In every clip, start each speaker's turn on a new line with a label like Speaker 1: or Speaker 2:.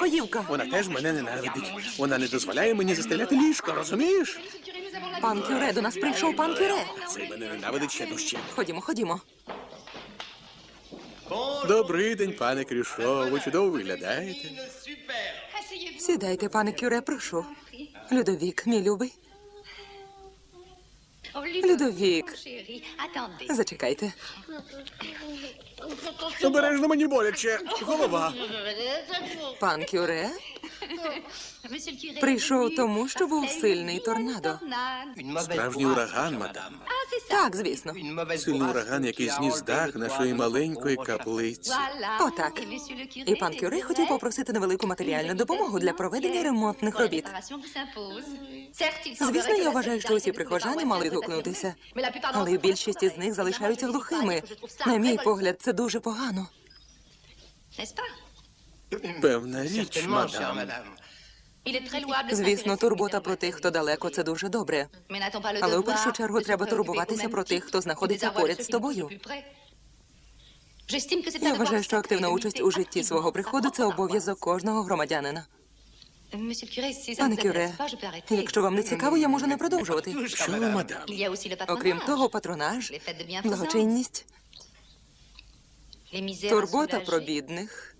Speaker 1: Покоївка.
Speaker 2: Вона теж мене ненавидить. Вона не дозволяє мені застеляти ліжко, розумієш?
Speaker 1: Пан Кюре, до нас прийшов пан Кюре.
Speaker 2: Це мене ненавидить ще дужче.
Speaker 1: Ходімо, ходімо.
Speaker 2: Добрий день, пане Крюшо. Ви чудово виглядаєте.
Speaker 1: Сідайте, пане Кюре, прошу. Людовік, мій любий, Людовік. зачекайте.
Speaker 2: Обережно мені боляче. Голова.
Speaker 1: Пан Кюре прийшов тому, що був сильний торнадо.
Speaker 2: Справжній ураган, мадам.
Speaker 1: Так, звісно.
Speaker 2: Сильний ураган, який зніс дах нашої маленької каплиці.
Speaker 1: Отак. І пан Кюре хотів попросити невелику матеріальну допомогу для проведення ремонтних робіт. Звісно, я вважаю, що усі прихожани мали гукнутися. Але більшість із них залишаються глухими. На мій погляд, це дуже погано.
Speaker 2: Певна річ, мадам.
Speaker 1: Звісно, турбота про тих, хто далеко, це дуже добре. Але у першу чергу треба турбуватися про тих, хто знаходиться поряд з тобою. Я вважаю, що активна участь у житті свого приходу це обов'язок кожного громадянина. Пане Кюре, якщо вам не цікаво, я можу не продовжувати.
Speaker 2: Що, мадам?
Speaker 1: Окрім того, патронаж, благочинність, турбота про бідних,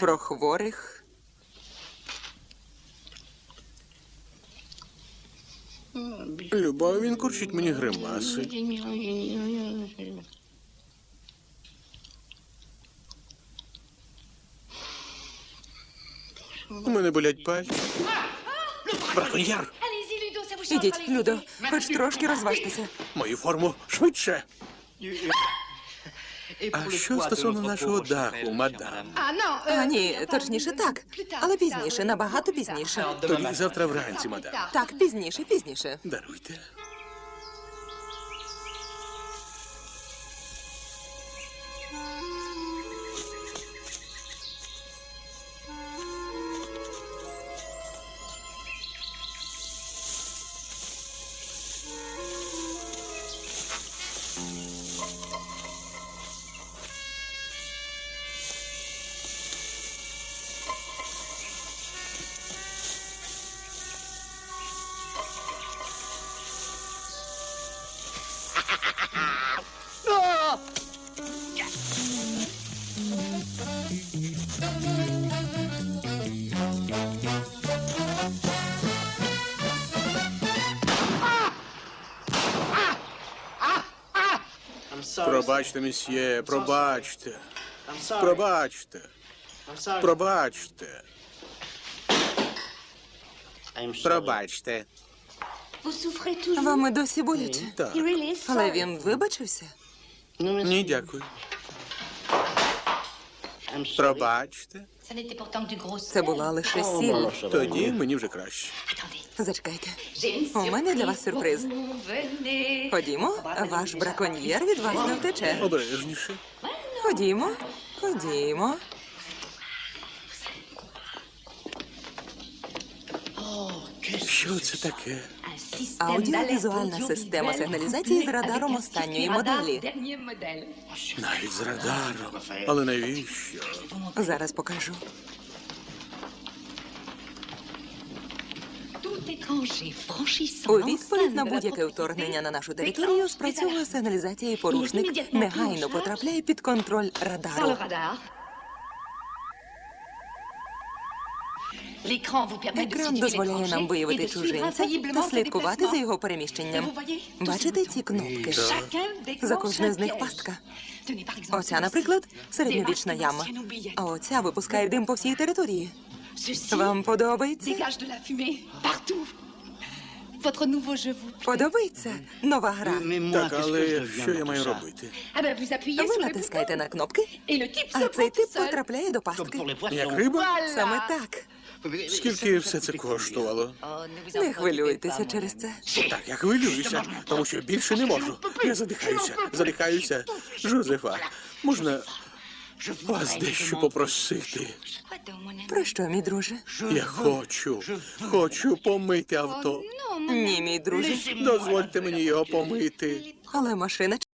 Speaker 1: про хворих.
Speaker 2: Любов, він курчить мені гримаси. У мене болять пальці. Браконьєр!
Speaker 1: Ідіть, Людо, хоч трошки розважтеся.
Speaker 2: Мою форму швидше. А що стосовно нашого даху, мадам?
Speaker 1: А, ні, точніше так. Але пізніше, набагато пізніше.
Speaker 2: Тоді завтра вранці, мадам.
Speaker 1: Так, пізніше, пізніше.
Speaker 2: Даруйте. Пробачте, месьє, пробачте. Пробачте. Пробачте. Пробачте.
Speaker 1: Вам і досі боляче.
Speaker 2: Так.
Speaker 1: Але він вибачився.
Speaker 2: Ні, дякую. Пробачте.
Speaker 1: Це була лише сіль.
Speaker 2: Тоді мені вже краще.
Speaker 1: Зачекайте. У мене для вас сюрприз. Ходімо, ваш браконьєр від вас не втече.
Speaker 2: Обережніше.
Speaker 1: Ходімо, ходімо.
Speaker 2: Що це таке?
Speaker 1: Аудіовізуальна система сигналізації з радаром останньої моделі.
Speaker 2: Навіть з радаром. Але навіщо?
Speaker 1: Зараз покажу. У відповідь на будь-яке вторгнення на нашу територію спрацьовує сигналізація і порушник негайно потрапляє під контроль радару. Екран дозволяє нам виявити чужинця та слідкувати за його переміщенням. Бачите ці кнопки? За кожною з них пастка. Оця, наприклад, середньовічна яма. А оця випускає дим по всій території. Вам подобається? Подобається нова гра.
Speaker 2: Так, але що я маю робити?
Speaker 1: Ви натискаєте на кнопки, а цей тип потрапляє до пастки.
Speaker 2: Як риба?
Speaker 1: Саме так.
Speaker 2: Скільки все це коштувало?
Speaker 1: Не хвилюйтеся через це.
Speaker 2: Так, я хвилююся, тому що більше не можу. Я задихаюся, задихаюся. Жозефа, можна вас дещо попросити?
Speaker 1: Про що, мій друже?
Speaker 2: Я хочу, хочу помити авто.
Speaker 1: Ні, мій друже.
Speaker 2: Дозвольте мені його помити.
Speaker 1: Але машина